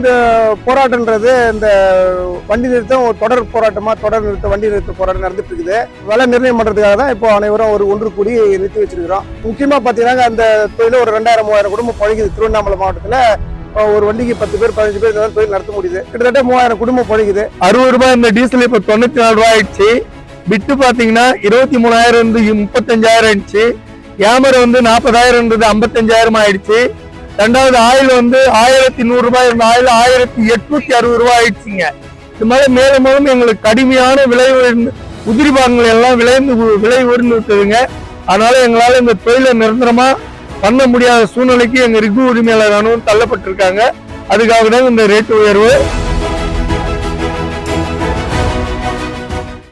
இந்த போராட்டம்ன்றது இந்த வண்டி நிறுத்தம் ஒரு தொடர் போராட்டமா தொடர் நிறுத்த வண்டி நிறுத்த போராட்டம் நடந்துட்டு இருக்குது விலை நிர்ணயம் பண்றதுக்காக தான் இப்போ அனைவரும் ஒரு ஒன்று கூடி நிறுத்தி வச்சிருக்கிறோம். முக்கியமா பாத்தீங்கன்னா அந்த தொழில ஒரு ரெண்டாயிரம் மூவாயிரம் குடும்பம் பழகிது. திருவண்ணாமலை மாவட்டத்துல ஒரு வண்டிக்கு பத்து பேர் பதினஞ்சு பேர் இந்த தொழில் நடத்த முடியுது. கிட்டத்தட்ட மூவாயிரம் குடும்பம் பழகுது. அறுபது ரூபாய் இந்த டீசல் இப்ப தொண்ணூத்தி நாலு ரூபாய் ஆயிடுச்சு. பிட்டு பாத்தீங்கன்னா இருபத்தி மூணாயிரம் இருந்து முப்பத்தஞ்சாயிரம் ஆயிடுச்சு. கேமரா வந்து நாற்பதாயிரம் இருந்தது ஐம்பத்தஞ்சாயிரம் ஆயிடுச்சு. ரெண்டாவது ஆயில் வந்து ஆயிரத்தி நூறு ரூபாய் இருந்த ஆயில் ஆயிரத்தி எட்நூத்தி அறுபது ரூபாய் ஆயிடுச்சுங்க. இது மாதிரி மேலும் மேலும் எங்களுக்கு கடுமையான விலை உயர்ந்து உதிரி பாகங்கள் எல்லாம் விளைந்து விலை உயர்ந்து விட்டதுங்க. அதனால எங்களால இந்த தொழிலை நிரந்தரமா பண்ண முடியாத சூழ்நிலைக்கு எங்க ரிகு உரிமையாளர் அனுவும் தள்ளப்பட்டிருக்காங்க. அதுக்காக தான் இந்த ரேட்டு உயர்வு.